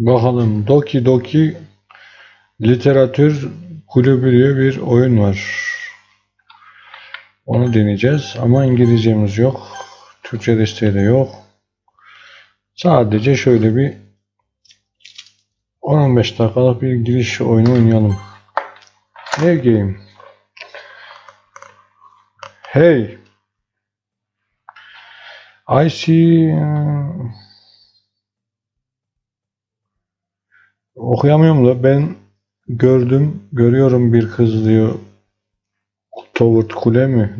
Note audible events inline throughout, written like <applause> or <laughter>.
Bakalım Doki Doki Literatür Kulübü diye bir oyun var. Onu deneyeceğiz ama İngilizcemiz yok. Türkçe desteği de yok. Sadece şöyle bir 10-15 dakikalık bir giriş oyunu oynayalım. Ev game. Hey. I see. uh, Okuyamıyorum da ben gördüm, görüyorum bir kız diyor. Toward kule mi?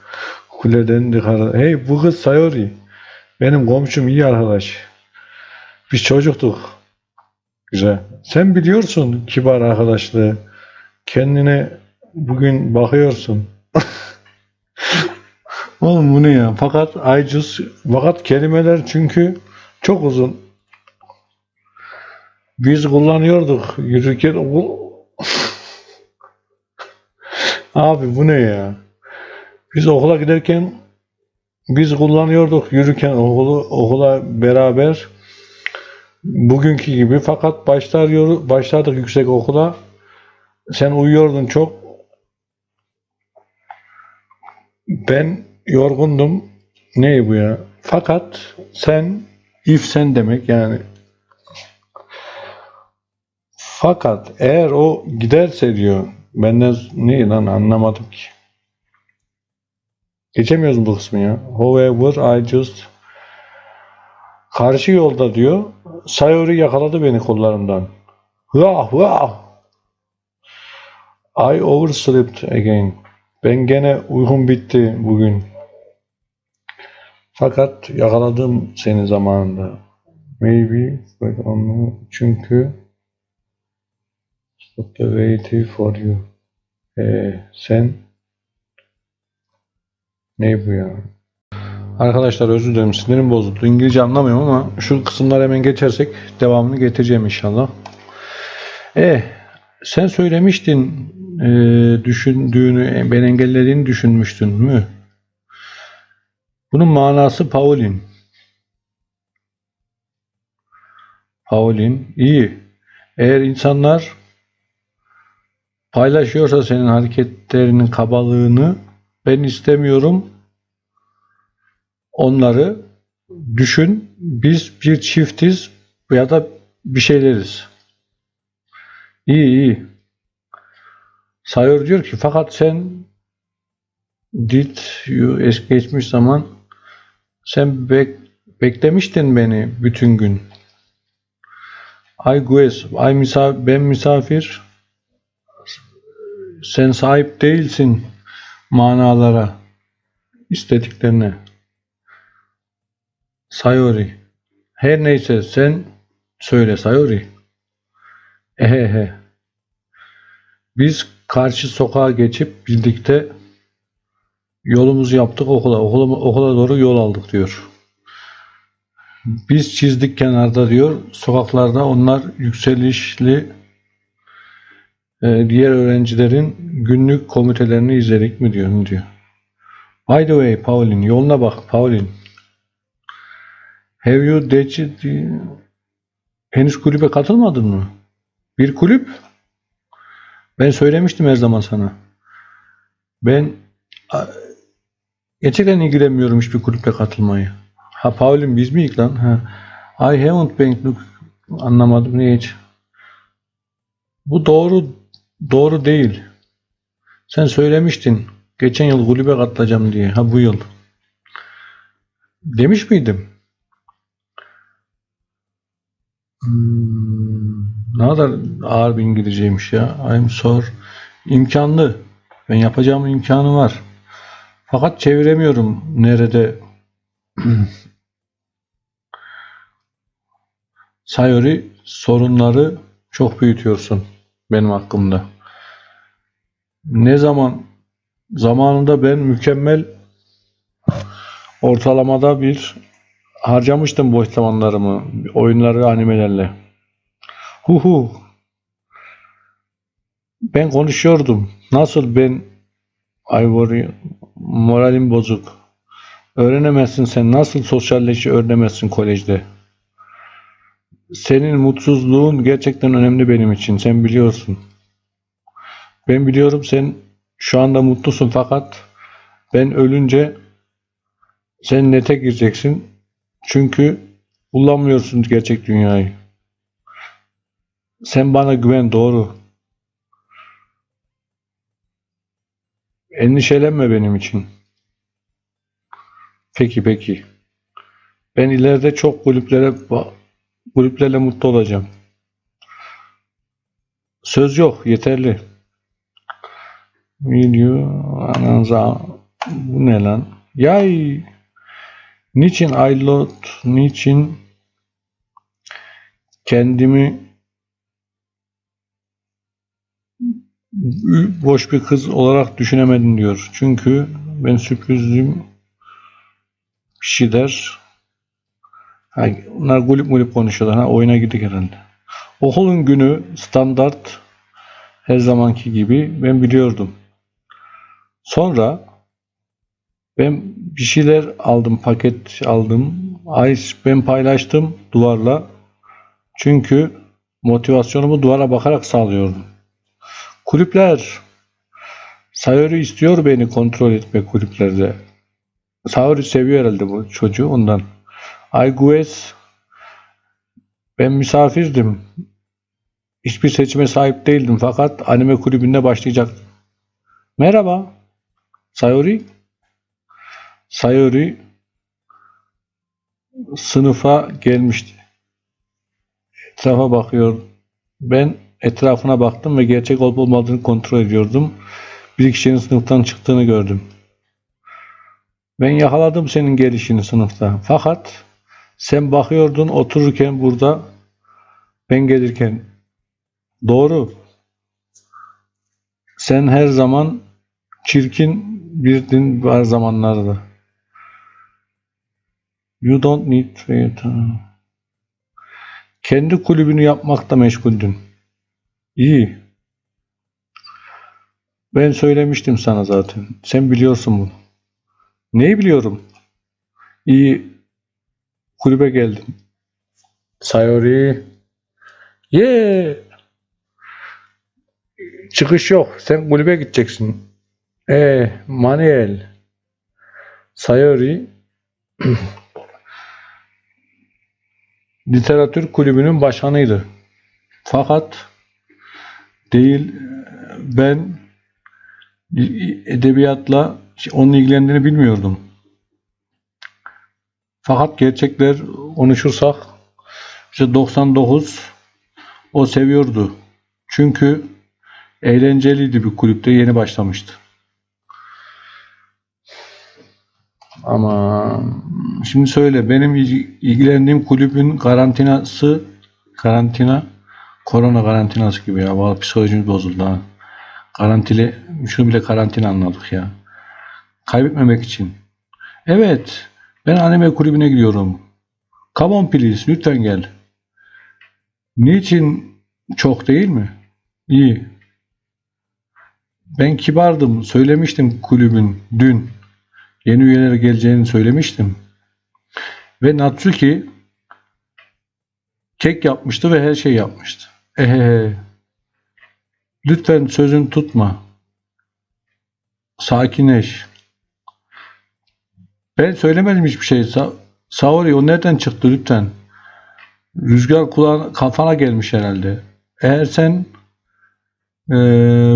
<laughs> Kuleden yukarı. Hey bu kız Sayori. Benim komşum iyi arkadaş. Biz çocuktuk. Güzel. Sen biliyorsun kibar arkadaşlığı. Kendine bugün bakıyorsun. <laughs> Oğlum bu ne ya? Fakat I fakat kelimeler çünkü çok uzun. Biz kullanıyorduk yürürken bu Abi bu ne ya? Biz okula giderken biz kullanıyorduk yürürken okulu okula beraber. Bugünkü gibi fakat başlar başladık yüksek okula. Sen uyuyordun çok. Ben yorgundum. Ne bu ya? Fakat sen if sen demek yani fakat eğer o giderse diyor benden ne lan anlamadım ki. Geçemiyoruz bu kısmı ya. However I just karşı yolda diyor Sayori yakaladı beni kollarımdan. Hıah hıah. I overslept again. Ben gene uykum bitti bugün. Fakat yakaladım seni zamanında. Maybe çünkü Stop the waiting for you. Ee, sen ne bu ya? Arkadaşlar özür dilerim sinirim bozuldu. İngilizce anlamıyorum ama şu kısımları hemen geçersek devamını getireceğim inşallah. E sen söylemiştin e, düşündüğünü, ben engellediğini düşünmüştün mü? Bunun manası Paulin. Paulin iyi. Eğer insanlar paylaşıyorsa senin hareketlerinin kabalığını ben istemiyorum. Onları düşün. Biz bir çiftiz ya da bir şeyleriz. İyi iyi. Sayıyor diyor ki fakat sen did you es geçmiş zaman sen bek, beklemiştin beni bütün gün. I guess, I misafir, ben misafir sen sahip değilsin manalara, istediklerine. Sayori. Her neyse sen söyle Sayori. Ehehe. Biz karşı sokağa geçip birlikte yolumuzu yaptık okula. Okula, okula doğru yol aldık diyor. Biz çizdik kenarda diyor. Sokaklarda onlar yükselişli diğer öğrencilerin günlük komitelerini izledik mi diyor, ne diyor. By the way Pauline, yoluna bak Pauline. Have you the- Henüz kulübe katılmadın mı? Bir kulüp? Ben söylemiştim her zaman sana. Ben gerçekten ilgilenmiyorum hiçbir kulüple katılmayı. Ha Pauline biz miyiz lan? Ha. I haven't been look anlamadım ne hiç. Bu doğru doğru değil. Sen söylemiştin geçen yıl kulübe katılacağım diye. Ha bu yıl. Demiş miydim? Hmm, ne kadar ağır bir İngilizceymiş ya. I'm sorry. İmkanlı. Ben yapacağım imkanı var. Fakat çeviremiyorum nerede. <clears throat> Sayori sorunları çok büyütüyorsun benim hakkımda. Ne zaman zamanında ben mükemmel ortalamada bir harcamıştım boş zamanlarımı oyunları animelerle. Hu hu. Ben konuşuyordum. Nasıl ben Ivory moralim bozuk. Öğrenemezsin sen. Nasıl sosyalleşi öğrenemezsin kolejde. Senin mutsuzluğun gerçekten önemli benim için. Sen biliyorsun. Ben biliyorum sen şu anda mutlusun fakat ben ölünce sen nete gireceksin. Çünkü bulamıyorsun gerçek dünyayı. Sen bana güven doğru. Endişelenme benim için. Peki peki. Ben ileride çok kulüplere kulüplerle mutlu olacağım. Söz yok, yeterli. Video ananıza bu ne lan? Yay. Niçin I load? Niçin kendimi boş bir kız olarak düşünemedim diyor. Çünkü ben şey der. Ha, bunlar gulüp gulüp konuşuyorlar. Ha, oyuna girdik herhalde. Okulun günü standart her zamanki gibi ben biliyordum. Sonra ben bir şeyler aldım, paket aldım. Ice ben paylaştım duvarla. Çünkü motivasyonumu duvara bakarak sağlıyordum. Kulüpler Sayori istiyor beni kontrol etme kulüplerde. Sayori seviyor herhalde bu çocuğu ondan. Aygues ben misafirdim. Hiçbir seçime sahip değildim fakat anime kulübünde başlayacaktım. Merhaba. Sayori. Sayori sınıfa gelmişti. Etrafa bakıyor. Ben etrafına baktım ve gerçek olup olmadığını kontrol ediyordum. Bir kişinin sınıftan çıktığını gördüm. Ben yakaladım senin gelişini sınıfta. Fakat sen bakıyordun otururken burada ben gelirken. Doğru. Sen her zaman çirkin birdin var zamanlarda. You don't need to... Kendi kulübünü yapmakta meşguldün. İyi. Ben söylemiştim sana zaten. Sen biliyorsun bunu. Neyi biliyorum? İyi. Kulübe geldim. Sayori. Yeah. Çıkış yok. Sen kulübe gideceksin. E, Manuel. Sayori. <clears throat> Literatür kulübünün başkanıydı. Fakat değil ben edebiyatla onun ilgilendiğini bilmiyordum. Fakat gerçekler konuşursak işte 99 o seviyordu. Çünkü eğlenceliydi bir kulüpte yeni başlamıştı. Ama şimdi söyle benim ilgilendiğim kulübün karantinası karantina korona karantinası gibi ya. Vallahi psikolojimiz bozuldu ha. Garantili şunu bile karantina anladık ya. Kaybetmemek için. Evet. Ben anime kulübüne gidiyorum. Come on please. Lütfen gel. Niçin çok değil mi? İyi. Ben kibardım. Söylemiştim kulübün dün. Yeni üyeler geleceğini söylemiştim. Ve Natsuki kek yapmıştı ve her şey yapmıştı. Ehehe. Lütfen sözün tutma. Sakinleş. Ben söylemedim hiçbir şey. Sa Saori o nereden çıktı lütfen? Rüzgar kulağına, kafana gelmiş herhalde. Eğer sen e,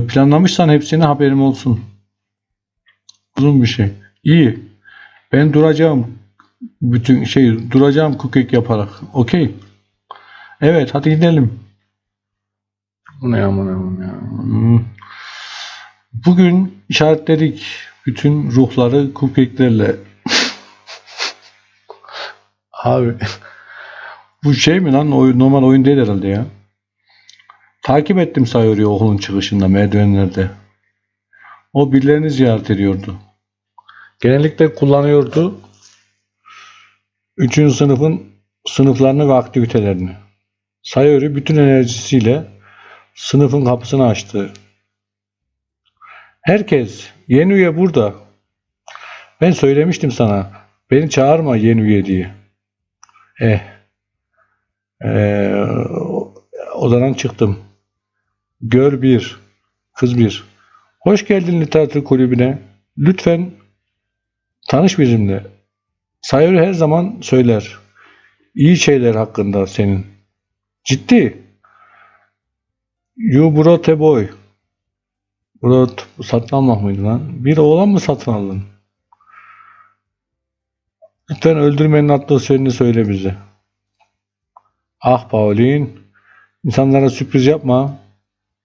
planlamışsan hepsine haberim olsun. Uzun bir şey. İyi. Ben duracağım. Bütün şey duracağım kukek yaparak. Okey. Evet hadi gidelim. Bu ne aman aman ya. Hmm. Bugün işaretledik bütün ruhları kukeklerle. Abi bu şey mi lan oyun, normal oyun değil herhalde ya. Takip ettim Sayori'yi okulun çıkışında merdivenlerde. O birilerini ziyaret ediyordu. Genellikle kullanıyordu. Üçüncü sınıfın sınıflarını ve aktivitelerini. Sayori bütün enerjisiyle sınıfın kapısını açtı. Herkes, yeni üye burada. Ben söylemiştim sana, beni çağırma yeni üye diye. Eh, Ee, odadan çıktım. Gör bir, kız bir. Hoş geldin literatür kulübüne. Lütfen tanış bizimle. Sayori her zaman söyler. İyi şeyler hakkında senin. Ciddi. You brought a boy. Brought satın almak mıydı lan? Bir oğlan mı satın aldın? Lütfen öldürmenin atmosferini söyle bize. Ah Pauline. İnsanlara sürpriz yapma.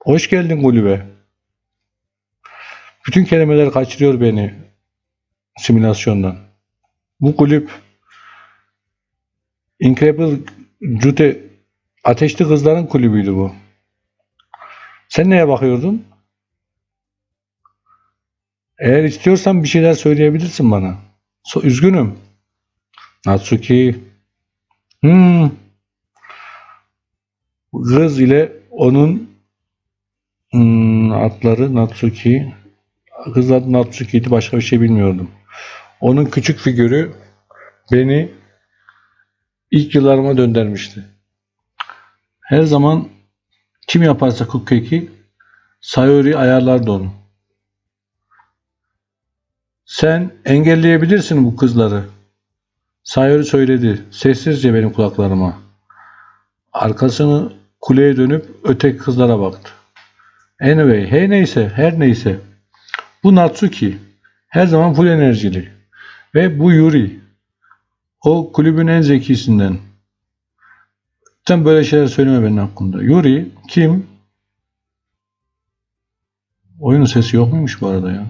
Hoş geldin kulübe. Bütün kelimeler kaçırıyor beni simülasyondan. Bu kulüp Incredible Jude Ateşli Kızların kulübüydü bu. Sen neye bakıyordun? Eğer istiyorsan bir şeyler söyleyebilirsin bana. So, üzgünüm. Natsuki. Hmm. Kız ile onun hmm, atları Natsuki. Kız adı Natsuki'ydi. Başka bir şey bilmiyordum. Onun küçük figürü beni ilk yıllarıma döndürmüştü. Her zaman kim yaparsa cupcake'i Sayori ayarlardı onu. Sen engelleyebilirsin bu kızları. Sayori söyledi sessizce benim kulaklarıma. Arkasını kuleye dönüp öteki kızlara baktı. Anyway, hey neyse, her neyse. Bu Natsuki. Her zaman full enerjili. Ve bu Yuri. O kulübün en zekisinden. Sen böyle şeyler söyleme benim hakkında. Yuri kim? Oyunun sesi yok muymuş bu arada ya?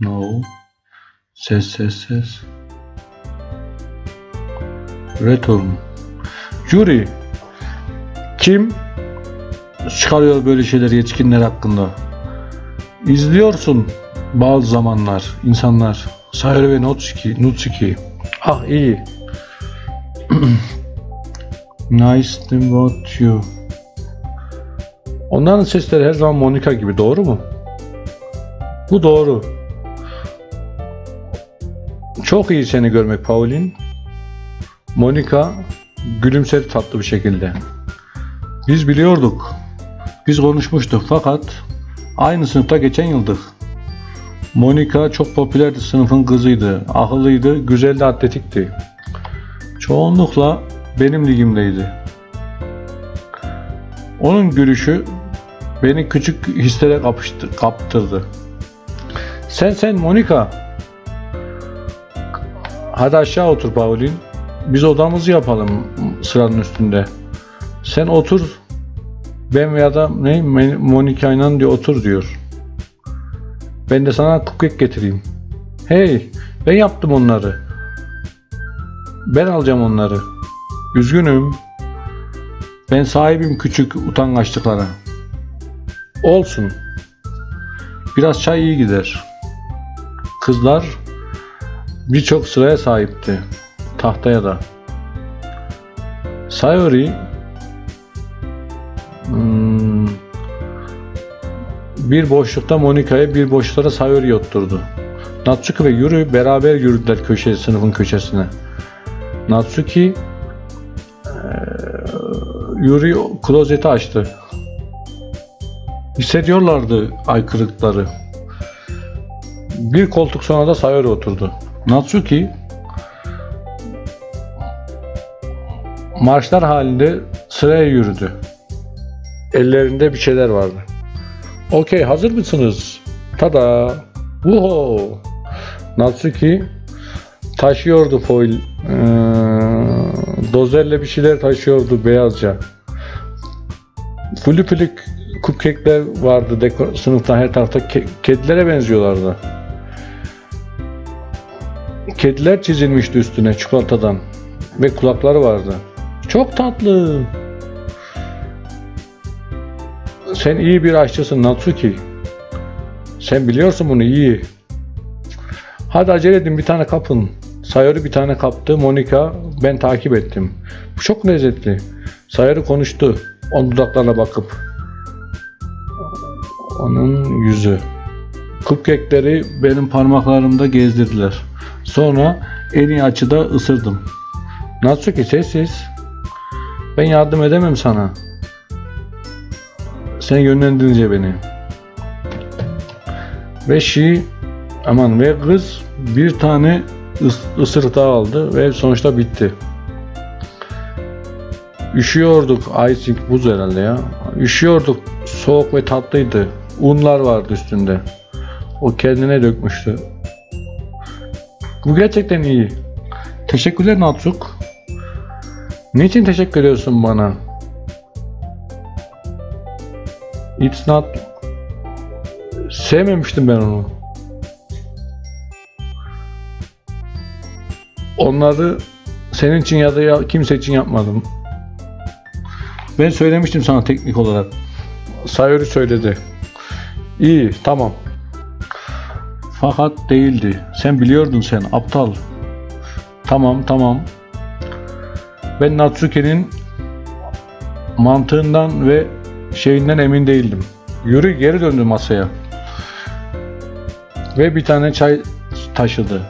No. Ses ses ses. Return. Yuri. Kim çıkarıyor böyle şeyler yetişkinler hakkında? İzliyorsun bazı zamanlar insanlar. Sayori ve Nutsuki. Nutsuki. Ah iyi. <clears throat> nice meet you. Onların sesleri her zaman Monica gibi doğru mu? Bu doğru. Çok iyi seni görmek Pauline. Monica gülümsedi tatlı bir şekilde. Biz biliyorduk. Biz konuşmuştuk fakat aynı sınıfta geçen yıldık. Monica çok popülerdi sınıfın kızıydı. Akıllıydı, güzel de atletikti. Çoğunlukla benim ligimdeydi. Onun gülüşü beni küçük hislere kapıştı, kaptırdı. Sen sen Monica. Hadi aşağı otur Pauline. Biz odamızı yapalım sıranın üstünde. Sen otur. Ben veya da ne Monica ile diyor otur diyor. Ben de sana cupcake getireyim. Hey, ben yaptım onları. Ben alacağım onları. Üzgünüm. Ben sahibim küçük utangaçlıklara. Olsun. Biraz çay iyi gider. Kızlar birçok sıraya sahipti. Tahtaya da. Sayori hmm, bir boşlukta Monica'ya bir boşlukta da Sayori oturdu. Natsuki ve Yuri beraber yürüdüler köşe, sınıfın köşesine. Natsuki Yuri klozeti açtı. Hissediyorlardı aykırılıkları. Bir koltuk sonra da Sayori oturdu. Natsuki marşlar halinde sıraya yürüdü. Ellerinde bir şeyler vardı. Okey hazır mısınız? Tada! Wuho! Natsuki taşıyordu foil. Ee, dozerle bir şeyler taşıyordu beyazca. Flipilik cupcake'ler vardı deko- sınıfta her tarafta Ke- kedilere benziyorlardı. Kediler çizilmişti üstüne çikolatadan ve kulakları vardı. Çok tatlı. Sen iyi bir aşçısın Natsuki. Sen biliyorsun bunu iyi. Hadi acele edin bir tane kapın. Sayori bir tane kaptı. Monica ben takip ettim. Bu çok lezzetli. Sayori konuştu. On dudaklarına bakıp. Onun yüzü. Cupcake'leri benim parmaklarımda gezdirdiler. Sonra en iyi açıda ısırdım. Natsuki sessiz. Ben yardım edemem sana. Sen yönlendirince beni. Ve Şi aman ve kız bir tane ıs- daha aldı ve sonuçta bitti. Üşüyorduk. Icing buz herhalde ya. Üşüyorduk. Soğuk ve tatlıydı. Unlar vardı üstünde. O kendine dökmüştü. Bu gerçekten iyi. Teşekkürler Natsuk. Niçin teşekkür ediyorsun bana? It's not... Sevmemiştim ben onu. Onları senin için ya da kimse için yapmadım. Ben söylemiştim sana teknik olarak. Sayori söyledi. İyi, tamam. Fakat değildi. Sen biliyordun sen, aptal. Tamam, tamam. Ben Natsuki'nin mantığından ve şeyinden emin değildim. Yürü geri döndü masaya. Ve bir tane çay taşıdı.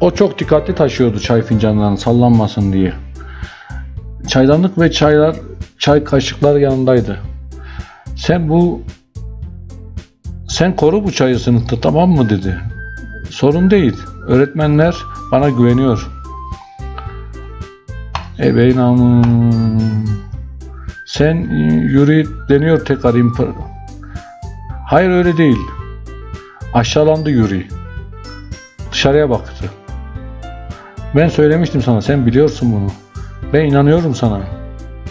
O çok dikkatli taşıyordu çay fincanlarını sallanmasın diye. Çaydanlık ve çaylar, çay kaşıklar yanındaydı. Sen bu sen koru bu çayı sınıfta tamam mı dedi. Sorun değil. Öğretmenler bana güveniyor. Amın. Sen e, Yuri deniyor tekrar impar. Hayır öyle değil. Aşağılandı Yuri. Dışarıya baktı. Ben söylemiştim sana sen biliyorsun bunu. Ben inanıyorum sana.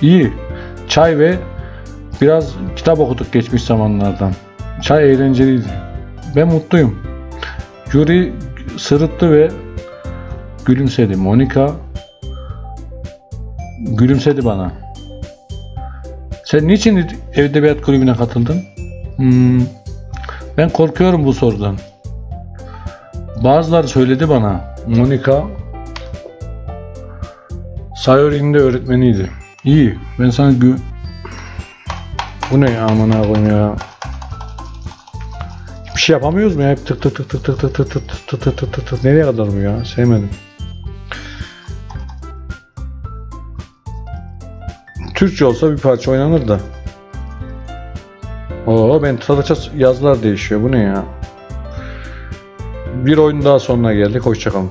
İyi. Çay ve biraz kitap okuduk geçmiş zamanlardan. Çay eğlenceliydi. Ben mutluyum. Yuri sırıttı ve gülümsedi. Monika gülümsedi bana. Sen niçin edebiyat kulübüne katıldın? Hmm, ben korkuyorum bu sorudan. Bazıları söyledi bana. Monika Sayori'nin de öğretmeniydi. İyi. Ben sana gü... Bu ne ya aman koyayım ya. Bir şey yapamıyoruz mu ya? Hep tık tık tık tık tık tık tık tık tık tık tık tık tık tık. Nereye kadar mı ya? Sevmedim. Türkçe olsa bir parça oynanır da. Oo ben tıkladıkça yazılar değişiyor. Bu ne ya? Bir oyun daha sonuna geldik. Hoşçakalın.